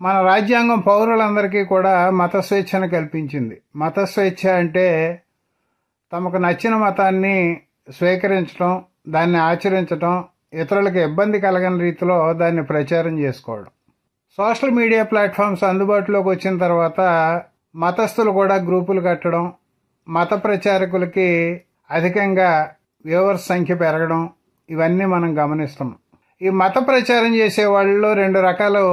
మన రాజ్యాంగం పౌరులందరికీ కూడా మత స్వేచ్ఛను కల్పించింది. మత స్వేచ్ఛ అంటే తమకు నచ్చిన మతాన్ని స్వీకరించడం దాన్ని ఆచరించడం ఇతరులకు ఇబ్బంది కలగని రీతిలో దాన్ని ప్రచారం చేసుకోవడం. సోషల్ మీడియా ప్లాట్ఫామ్స్ అందుబాటులోకి వచ్చిన తర్వాత మతస్థులు కూడా గ్రూపులు కట్టడం మత ప్రచారకులకి అధికంగా వ్యూవర్స్ సంఖ్య పెరగడం ఇవన్నీ మనం గమనిస్తున్నాం. ఈ మత ప్రచారం చేసే వాళ్ళలో రెండు రకాలు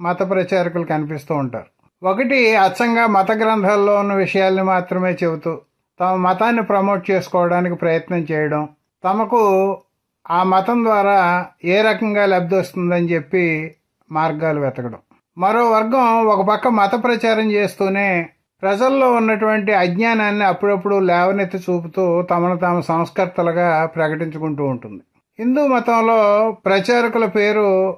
మత ప్రచారకులు కనిపిస్తూ ఉంటారు. ఒకటి అచ్చంగా మత గ్రంథాల్లో ఉన్న విషయాల్ని మాత్రమే చెబుతూ తమ మతాన్ని ప్రమోట్ చేసుకోవడానికి ప్రయత్నం చేయడం తమకు ఆ మతం ద్వారా ఏ రకంగా లబ్ధి వస్తుందని చెప్పి మార్గాలు వెతకడం. మరో వర్గం ఒక పక్క మత ప్రచారం చేస్తూనే ప్రజల్లో ఉన్నటువంటి అజ్ఞానాన్ని అప్పుడప్పుడు లేవనెత్తి చూపుతూ తమను తాము సంస్కర్తలుగా ప్రకటించుకుంటూ ఉంటుంది. హిందూ మతంలో ప్రచారకుల పేరు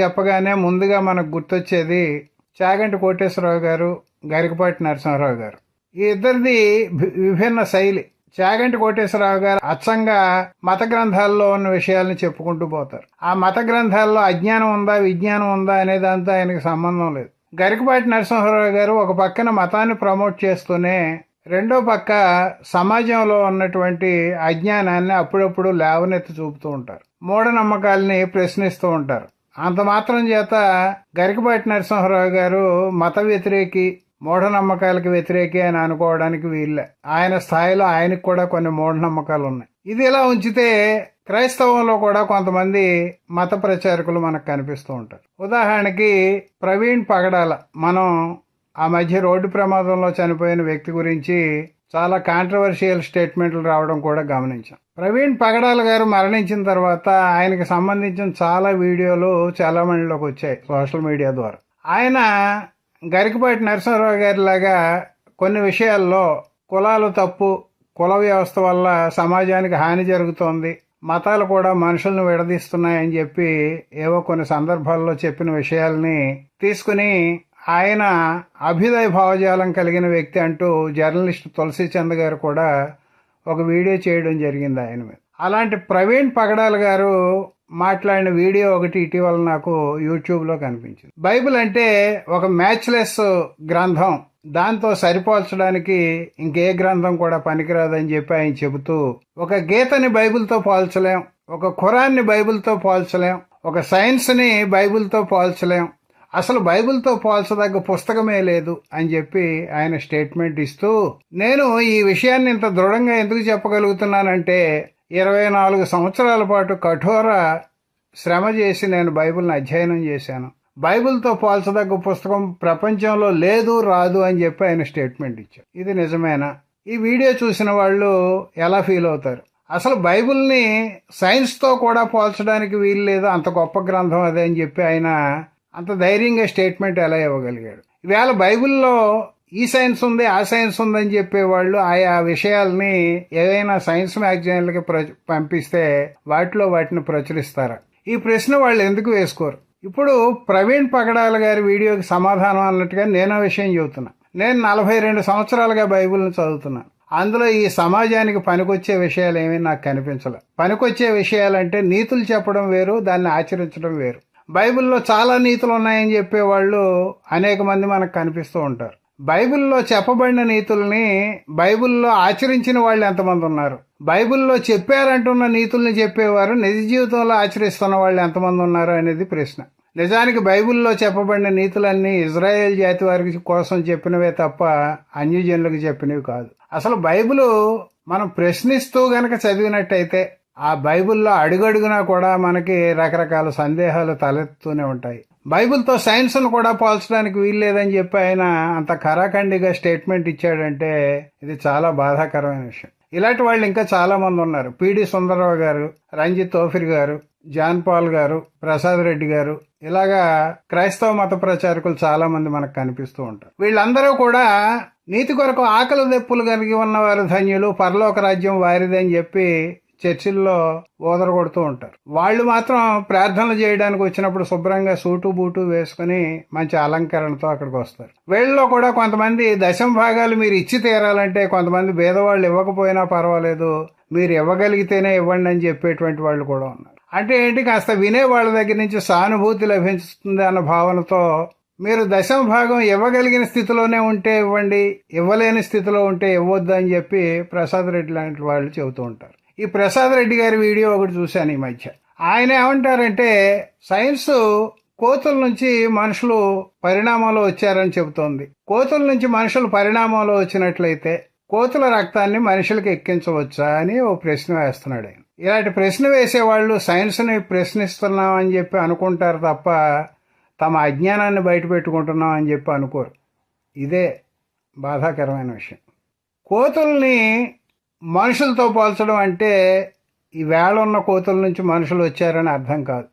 చెప్పగానే ముందుగా మనకు గుర్తొచ్చేది చాగంటి కోటేశ్వరరావు గారు గరికపాటి నరసింహారావు గారు. ఈ ఇద్దరిది విభిన్న శైలి. చాగంటి కోటేశ్వరరావు గారు అచ్చంగా మత గ్రంథాల్లో ఉన్న విషయాలను చెప్పుకుంటూ పోతారు. ఆ మత గ్రంథాల్లో అజ్ఞానం ఉందా విజ్ఞానం ఉందా అనే దాంతో ఆయనకి సంబంధం లేదు. గరికపాటి నరసింహారావు గారు ఒక పక్కన మతాన్ని ప్రమోట్ చేస్తూనే రెండో పక్క సమాజంలో ఉన్నటువంటి అజ్ఞానాన్ని అప్పుడప్పుడు లేవనెత్తి చూపుతూ ఉంటారు. మూఢనమ్మకాల్ని ప్రశ్నిస్తూ ఉంటారు. అంత మాత్రం చేత గరికపాటి నరసింహారావు గారు మత వ్యతిరేకి మూఢనమ్మకాలకు వ్యతిరేకి అని అనుకోవడానికి వీళ్ళే. ఆయన స్థాయిలో ఆయనకు కూడా కొన్ని మూఢనమ్మకాలు ఉన్నాయి. ఇది ఇలా ఉంచితే క్రైస్తవంలో కూడా కొంతమంది మత ప్రచారకులు మనకు కనిపిస్తూ ఉంటారు. ఉదాహరణకి ప్రవీణ్ పగడాల. మనం ఆ మధ్య రోడ్డు ప్రమాదంలో చనిపోయిన వ్యక్తి గురించి చాలా కాంట్రవర్షియల్ స్టేట్మెంట్లు రావడం కూడా గమనించాం. ప్రవీణ్ పగడాల గారు మరణించిన తర్వాత ఆయనకి సంబంధించిన చాలా వీడియోలు చాలామందిలోకి వచ్చాయి సోషల్ మీడియా ద్వారా. ఆయన గరికపాటి నరసింహారావు గారి లాగా కొన్ని విషయాల్లో కులాలు తప్పు కుల వ్యవస్థ వల్ల సమాజానికి హాని జరుగుతోంది మతాలు కూడా మనుషులను విడదీస్తున్నాయని చెప్పి ఏవో కొన్ని సందర్భాల్లో చెప్పిన విషయాల్ని తీసుకుని ఆయన అభ్యుదయ భావజాలం కలిగిన వ్యక్తి అంటూ జర్నలిస్ట్ తులసి చంద్ గారు కూడా ఒక వీడియో చేయడం జరిగింది ఆయన మీద. అలాంటి ప్రవీణ్ పగడాల గారు మాట్లాడిన వీడియో ఒకటి ఇటీవల నాకు యూట్యూబ్లో కనిపించింది. బైబిల్ అంటే ఒక మ్యాచ్లెస్ గ్రంథం. దాంతో సరిపోల్చడానికి ఇంకే గ్రంథం కూడా పనికిరాదని చెప్పి ఆయన చెబుతూ ఒక గీతని బైబిల్తో పోల్చలేం ఒక ఖురాన్ని బైబిల్తో పోల్చలేం ఒక సైన్స్ని బైబిల్తో పోల్చలేం అసలు బైబిల్తో పోల్చదగ్గ పుస్తకమే లేదు అని చెప్పి ఆయన స్టేట్మెంట్ ఇస్తూ నేను ఈ విషయాన్ని ఇంత దృఢంగా ఎందుకు చెప్పగలుగుతున్నానంటే ఇరవై నాలుగు సంవత్సరాల పాటు కఠోర శ్రమ చేసి నేను బైబిల్ని అధ్యయనం చేశాను. బైబిల్తో పోల్చదగ్గ పుస్తకం ప్రపంచంలో లేదు రాదు అని చెప్పి ఆయన స్టేట్మెంట్ ఇచ్చారు. ఇది నిజమేనా? ఈ వీడియో చూసిన వాళ్ళు ఎలా ఫీల్ అవుతారు? అసలు బైబిల్ని సైన్స్తో కూడా పోల్చడానికి వీలు లేదు? అంత గొప్ప గ్రంథం అదే అని చెప్పి ఆయన అంత ధైర్యంగా స్టేట్మెంట్ ఎలా ఇవ్వగలిగాడు? ఇవాళ బైబిల్లో ఈ సైన్స్ ఉంది ఆ సైన్స్ ఉందని చెప్పేవాళ్ళు ఆయా విషయాల్ని ఏదైనా సైన్స్ మ్యాగజైన్లకి ప్ర పంపిస్తే వాటిలో వాటిని ప్రచురిస్తారా? ఈ ప్రశ్న వాళ్ళు ఎందుకు వేసుకోరు? ఇప్పుడు ప్రవీణ్ పగడాల గారి వీడియోకి సమాధానం అన్నట్టుగా నేను విషయం చెబుతున్నా. నేను నలభై రెండు సంవత్సరాలుగా బైబిల్ని చదువుతున్నాను అందులో ఈ సమాజానికి పనికొచ్చే విషయాలు ఏమీ నాకు కనిపించలే. పనికొచ్చే విషయాలంటే నీతులు చెప్పడం వేరు దాన్ని ఆచరించడం వేరు. బైబిల్లో చాలా నీతులు ఉన్నాయని చెప్పేవాళ్ళు అనేక మంది మనకు కనిపిస్తూ ఉంటారు. బైబిల్లో చెప్పబడిన నీతుల్ని బైబిల్లో ఆచరించిన వాళ్ళు ఎంతమంది ఉన్నారు? బైబిల్లో చెప్పారంటున్న నీతుల్ని చెప్పేవారు నిజ జీవితంలో ఆచరిస్తున్న వాళ్ళు ఎంతమంది ఉన్నారు అనేది ప్రశ్న. నిజానికి బైబిల్లో చెప్పబడిన నీతులన్నీ ఇజ్రాయెల్ జాతి వారికి కోసం చెప్పినవే తప్ప అన్యజనులకు చెప్పినవి కాదు. అసలు బైబిల్ మనం ప్రశ్నిస్తూ గనక చదివినట్టయితే ఆ బైబిల్లో అడుగడుగునా కూడా మనకి రకరకాల సందేహాలు తలెత్తుతూనే ఉంటాయి. బైబిల్తో సైన్స్ను కూడా పోల్చడానికి వీల్లేదని చెప్పి ఆయన అంత ఖరాఖండిగా స్టేట్మెంట్ ఇచ్చాడంటే ఇది చాలా బాధాకరమైన విషయం. ఇలాంటి వాళ్ళు ఇంకా చాలా మంది ఉన్నారు. పిడి సుందరరావు గారు రంజిత్ తోఫిర్ గారు జాన్ పాల్ గారు ప్రసాద్ రెడ్డి గారు ఇలాగా క్రైస్తవ మత ప్రచారకులు చాలా మంది మనకు కనిపిస్తూ ఉంటారు. వీళ్ళందరూ కూడా నీతి కొరకు ఆకలి దెప్పులు కలిగి ఉన్నవారు ధన్యులు పరలోక రాజ్యం వారిదని చెప్పి చర్చిల్లో ఓదర కొడుతూ ఉంటారు. వాళ్ళు మాత్రం ప్రార్థనలు చేయడానికి వచ్చినప్పుడు శుభ్రంగా సూటు బూటు వేసుకుని మంచి అలంకరణతో అక్కడికి వస్తారు. వీళ్ళలో కూడా కొంతమంది దశం భాగాలు మీరు ఇచ్చి తీరాలంటే కొంతమంది భేదవాళ్ళు ఇవ్వకపోయినా పర్వాలేదు మీరు ఇవ్వగలిగితేనే ఇవ్వండి అని చెప్పేటువంటి వాళ్ళు కూడా ఉన్నారు. అంటే ఏంటి? కాస్త వినే వాళ్ళ దగ్గర నుంచి సానుభూతి లభిస్తుంది అన్న భావనతో మీరు దశమ భాగం ఇవ్వగలిగిన స్థితిలోనే ఉంటే ఇవ్వండి ఇవ్వలేని స్థితిలో ఉంటే ఇవ్వద్దు అని చెప్పి ప్రసాద్ రెడ్డి లాంటి వాళ్ళు చెబుతూ ఉంటారు. ఈ ప్రసాద్ రెడ్డి గారి వీడియో ఒకటి చూశాను ఈ మధ్య. ఆయన ఏమంటారంటే సైన్స్ కోతుల నుంచి మనుషులు పరిణామంలో వచ్చారని చెబుతోంది. కోతుల నుంచి మనుషులు పరిణామంలో వచ్చినట్లయితే కోతుల రక్తాన్ని మనుషులకు ఎక్కించవచ్చా అని ఓ ప్రశ్న వేస్తున్నాడు ఆయన. ఇలాంటి ప్రశ్న వేసేవాళ్ళు సైన్స్ని ప్రశ్నిస్తున్నాం అని చెప్పి అనుకుంటారు తప్ప తమ అజ్ఞానాన్ని బయట పెట్టుకుంటున్నాం అని చెప్పి అనుకోరు. ఇదే బాధాకరమైన విషయం. కోతుల్ని మనుషులతో పోల్చడం అంటే ఈ వేళ ఉన్న కోతుల నుంచి మనుషులు వచ్చారని అర్థం కాదు.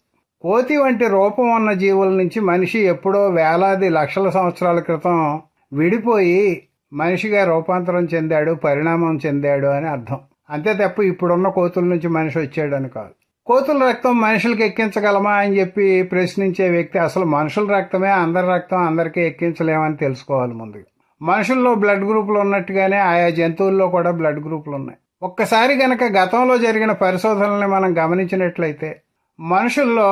కోతి వంటి రూపం ఉన్న జీవుల నుంచి మనిషి ఎప్పుడో వేలాది లక్షల సంవత్సరాల క్రితం విడిపోయి మనిషిగా రూపాంతరం చెందాడు పరిణామం చెందాడు అని అర్థం. అంతే తప్ప ఇప్పుడున్న కోతుల నుంచి మనిషి వచ్చాడని కాదు. కోతుల రక్తం మనుషులకి ఎక్కించగలమా అని చెప్పి ప్రశ్నించే వ్యక్తి అసలు మనుషుల రక్తమే అందరి రక్తం అందరికీ ఎక్కించలేమని తెలుసుకోవాలి ముందుగా. మనుషుల్లో బ్లడ్ గ్రూపులు ఉన్నట్టుగానే ఆయా జంతువుల్లో కూడా బ్లడ్ గ్రూపులు ఉన్నాయి. ఒక్కసారి గనక గతంలో జరిగిన పరిశోధనల్ని మనం గమనించినట్లయితే మనుషుల్లో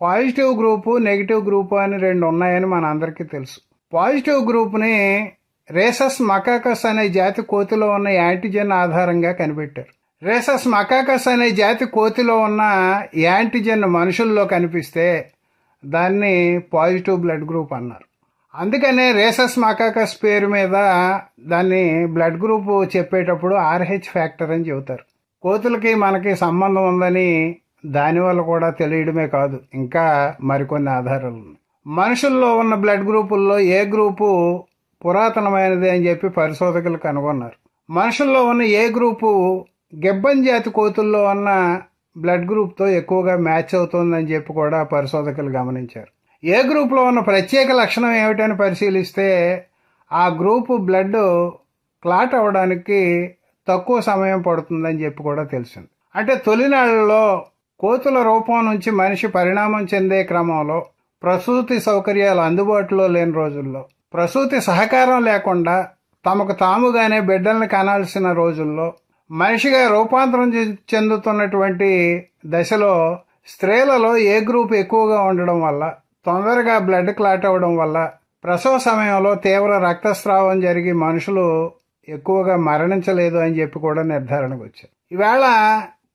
పాజిటివ్ గ్రూపు నెగిటివ్ గ్రూపు అని రెండు ఉన్నాయని మన అందరికీ తెలుసు. పాజిటివ్ గ్రూప్ని రేసస్ మకాకస్ అనే జాతి కోతిలో ఉన్న యాంటీజెన్ ఆధారంగా కనిపెట్టారు. రేసస్ మకాకస్ అనే జాతి కోతిలో ఉన్న యాంటీజెన్ మనుషుల్లో కనిపిస్తే దాన్ని పాజిటివ్ బ్లడ్ గ్రూప్ అన్నారు. అందుకనే రేసస్ మకాకస్ పేరు మీద దాన్ని బ్లడ్ గ్రూప్ చెప్పేటప్పుడు ఆర్హెచ్ ఫ్యాక్టర్ అని చెబుతారు. కోతులకి మనకి సంబంధం ఉందని దానివల్ల కూడా తెలియడమే కాదు ఇంకా మరికొన్ని ఆధారాలు ఉన్నాయి. మనుషుల్లో ఉన్న బ్లడ్ గ్రూపుల్లో ఏ గ్రూపు పురాతనమైనది అని చెప్పి పరిశోధకులు కనుగొన్నారు. మనుషుల్లో ఉన్న ఏ గ్రూపు గిబ్బన్ జాతి కోతుల్లో ఉన్న బ్లడ్ గ్రూప్తో ఎక్కువగా మ్యాచ్ అవుతుందని చెప్పి కూడా పరిశోధకులు గమనించారు. ఏ గ్రూప్లో ఉన్న ప్రత్యేక లక్షణం ఏమిటని పరిశీలిస్తే ఆ గ్రూపు బ్లడ్ క్లాట్ అవ్వడానికి తక్కువ సమయం పడుతుందని చెప్పి కూడా తెలిసింది. అంటే తొలినాళ్ళలో కోతుల రూపం నుంచి మనిషి పరిణామం చెందే క్రమంలో ప్రసూతి సౌకర్యాలు అందుబాటులో లేని రోజుల్లో ప్రసూతి సహకారం లేకుండా తమకు తాముగానే బిడ్డల్ని కనాల్సిన రోజుల్లో మనిషిగా రూపాంతరం చెందుతున్నటువంటి దశలో స్త్రీలలో ఏ గ్రూప్ ఎక్కువగా ఉండడం వల్ల తొందరగా బ్లడ్ క్లాట్ అవ్వడం వల్ల ప్రసవ సమయంలో తీవ్ర రక్తస్రావం జరిగి మనుషులు ఎక్కువగా మరణించలేదు అని చెప్పి కూడా నిర్ధారణకు వచ్చారు. ఈవేళ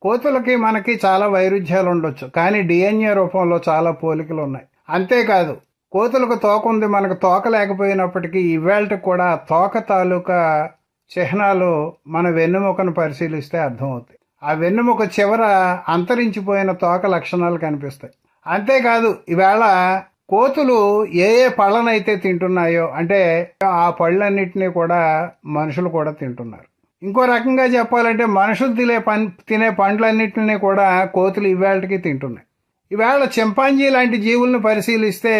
కోతులకి మనకి చాలా వైరుధ్యాలు ఉండొచ్చు కానీ డిఎన్ఏ రూపంలో చాలా పోలికలు ఉన్నాయి. అంతేకాదు కోతులకు తోక ఉంది మనకు తోక లేకపోయినప్పటికీ ఇవాళకి కూడా తోక తాలూకా చిహ్నాలు మన వెన్నుముకను పరిశీలిస్తే అర్థమవుతాయి. ఆ వెన్నుముక చివర అంతరించిపోయిన తోక లక్షణాలు కనిపిస్తాయి. అంతేకాదు ఈవేళ కోతులు ఏ ఏ పళ్ళనైతే తింటున్నాయో అంటే ఆ పళ్ళన్నిటినీ కూడా మనుషులు కూడా తింటున్నారు. ఇంకో రకంగా చెప్పాలంటే మనుషులు తినే పన్ తినే పండ్లన్నింటినీ కూడా కోతులు ఇవాళకి తింటున్నాయి. ఈవేళ చింపాంజీ లాంటి జీవుల్ని పరిశీలిస్తే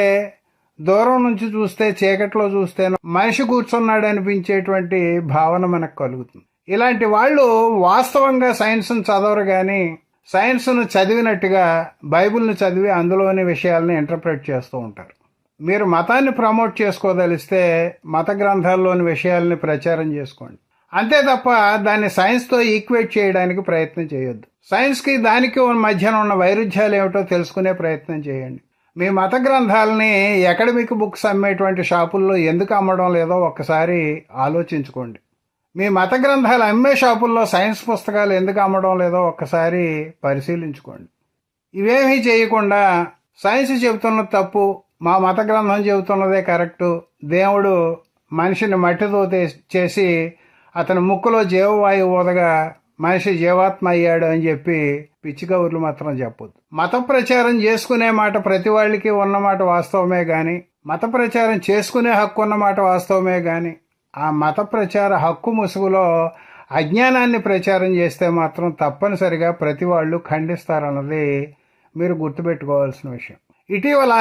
దూరం నుంచి చూస్తే చీకట్లో చూస్తే మనిషి కూర్చున్నాడు అనిపించేటువంటి భావన మనకు కలుగుతుంది. ఇలాంటి వాళ్ళు వాస్తవంగా సైన్స్ని చదవరు కానీ సైన్స్ను చదివినట్టుగా బైబిల్ను చదివి అందులోని విషయాలను ఇంటర్ప్రెట్ చేస్తూ ఉంటారు. మీరు మతాన్ని ప్రమోట్ చేసుకోదలిస్తే మత గ్రంథాల్లోని విషయాల్ని ప్రచారం చేసుకోండి. అంతే తప్ప దాన్ని సైన్స్తో ఈక్వేట్ చేయడానికి ప్రయత్నం చేయొద్దు. సైన్స్కి దానికి మధ్యన ఉన్న వైరుధ్యాలు ఏమిటో తెలుసుకునే ప్రయత్నం చేయండి. మీ మత గ్రంథాలని అకాడమిక్ బుక్స్ అమ్మేటువంటి షాపుల్లో ఎందుకు అమ్మడం లేదో ఒక్కసారి ఆలోచించుకోండి. మీ మత గ్రంథాలు అమ్మే షాపుల్లో సైన్స్ పుస్తకాలు ఎందుకు అమ్మడం లేదో ఒక్కసారి పరిశీలించుకోండి. ఇవేమీ చేయకుండా సైన్స్ చెబుతున్నది తప్పు మా మత గ్రంథం చెబుతున్నదే కరెక్టు దేవుడు మనిషిని మట్టితో చేసి అతని ముక్కులో జీవవాయువు ఊదగా మనిషి జీవాత్మ అయ్యాడు అని చెప్పి పిచ్చి కబుర్లు మాత్రం చెప్పొద్దు. మత ప్రచారం చేసుకునే మాట ప్రతి వాళ్ళకి ఉన్నమాట వాస్తవమే కానీ మత ప్రచారం చేసుకునే హక్కు ఉన్నమాట వాస్తవమే కానీ ఆ మత ప్రచార హక్కు ముసుగులో అజ్ఞానాన్ని ప్రచారం చేస్తే మాత్రం తప్పనిసరిగా ప్రతి వాళ్ళు ఖండిస్తారన్నది మీరు గుర్తుపెట్టుకోవాల్సిన విషయం. ఇటీవల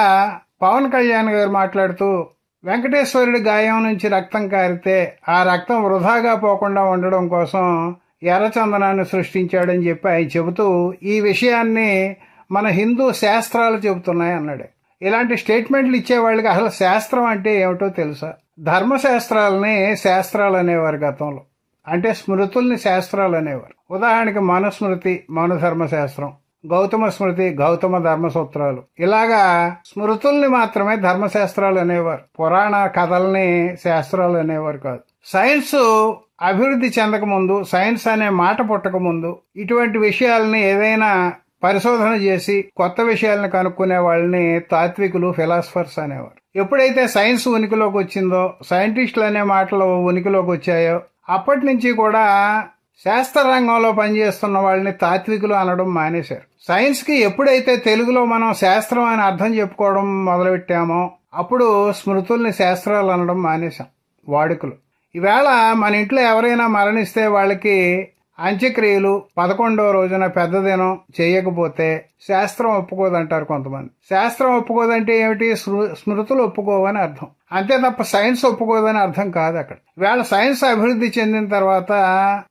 పవన్ కళ్యాణ్ గారు మాట్లాడుతూ వెంకటేశ్వరుడి గాయం నుంచి రక్తం కారితే ఆ రక్తం వృధాగా పోకుండా ఉండడం కోసం ఎర్రచందనాన్ని సృష్టించాడని చెప్పి ఆయన చెబుతూ ఈ విషయాన్ని మన హిందూ శాస్త్రాలు చెబుతున్నాయి అన్నాడు. ఇలాంటి స్టేట్మెంట్లు ఇచ్చేవాళ్ళకి అసలు శాస్త్రం అంటే ఏమిటో తెలుసా? ధర్మశాస్త్రాలని శాస్త్రాలు అనేవారు గతంలో. అంటే స్మృతుల్ని శాస్త్రాలు అనేవారు ఉదాహరణకి మనుస్మృతి మనుధర్మశాస్త్రం గౌతమ స్మృతి గౌతమ ధర్మ సూత్రాలు ఇలాగా స్మృతుల్ని మాత్రమే ధర్మశాస్త్రాలు అనేవారు పురాణ కథల్ని శాస్త్రాలు అనేవారు కాదు. సైన్స్ అభివృద్ధి చెందకముందు సైన్స్ అనే మాట పుట్టక ముందు ఇటువంటి విషయాలని ఏదైనా పరిశోధన చేసి కొత్త విషయాలను కనుక్కునే వాళ్ళని తాత్వికులు ఫిలాసఫర్స్ అనేవారు. ఎప్పుడైతే సైన్స్ ఉనికిలోకి వచ్చిందో సైంటిస్టులు అనే మాటలు ఉనికిలోకి వచ్చాయో అప్పటి నుంచి కూడా శాస్త్ర రంగంలో పనిచేస్తున్న వాళ్ళని తాత్వికులు అనడం మానేశారు. సైన్స్కి ఎప్పుడైతే తెలుగులో మనం శాస్త్రం అని అర్థం చెప్పుకోవడం మొదలుపెట్టామో అప్పుడు స్మృతుల్ని శాస్త్రాలు అనడం మానేశాం వాడుకలు. ఈవేళ మన ఇంట్లో ఎవరైనా మరణిస్తే వాళ్ళకి అంత్యక్రియలు పదకొండవ రోజున పెద్ద దినం చేయకపోతే శాస్త్రం ఒప్పుకోదంటారు కొంతమంది. శాస్త్రం ఒప్పుకోదంటే ఏమిటి? స్మృ- స్మృతులు ఒప్పుకోవని అర్థం. అంతే తప్ప సైన్స్ ఒప్పుకోదని అర్థం కాదు అక్కడ. వేళ సైన్స్ అభివృద్ధి చెందిన తర్వాత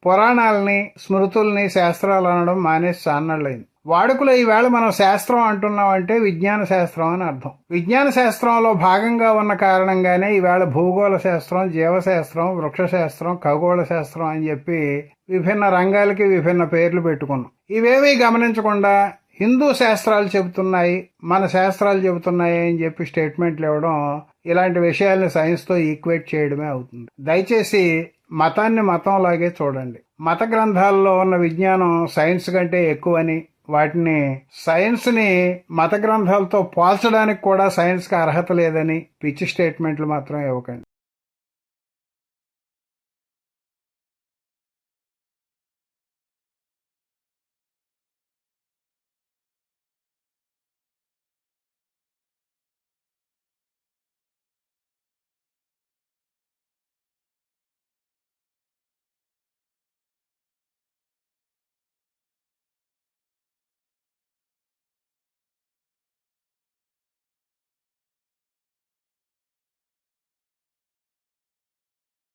పురాణాలని స్మృతుల్ని శాస్త్రాలు అనడం మానేసి సాన్నళ్ళైంది వాడుకలో ఈవేళ మనం శాస్త్రం అంటున్నామంటే విజ్ఞాన శాస్త్రం అని అర్థం. విజ్ఞాన శాస్త్రంలో భాగంగా ఉన్న కారణంగానే ఈవేళ భూగోళ శాస్త్రం జీవశాస్త్రం వృక్ష శాస్త్రం ఖగోళ శాస్త్రం అని చెప్పి విభిన్న రంగాలకి విభిన్న పేర్లు పెట్టుకున్నాం. ఇవేమీ గమనించకుండా హిందూ శాస్త్రాలు చెబుతున్నాయి మన శాస్త్రాలు చెబుతున్నాయి అని చెప్పి స్టేట్మెంట్లు ఇవ్వడం ఇలాంటి విషయాల్ని సైన్స్తో ఈక్వేట్ చేయడమే అవుతుంది. దయచేసి మతాన్ని మతంలాగే చూడండి. మత గ్రంథాల్లో ఉన్న విజ్ఞానం సైన్స్ కంటే ఎక్కువని వాటిని సైన్స్ని మత గ్రంథాలతో పోల్చడానికి కూడా సైన్స్కి అర్హత లేదని పిచ్చి స్టేట్మెంట్లు మాత్రం ఇవ్వకండి.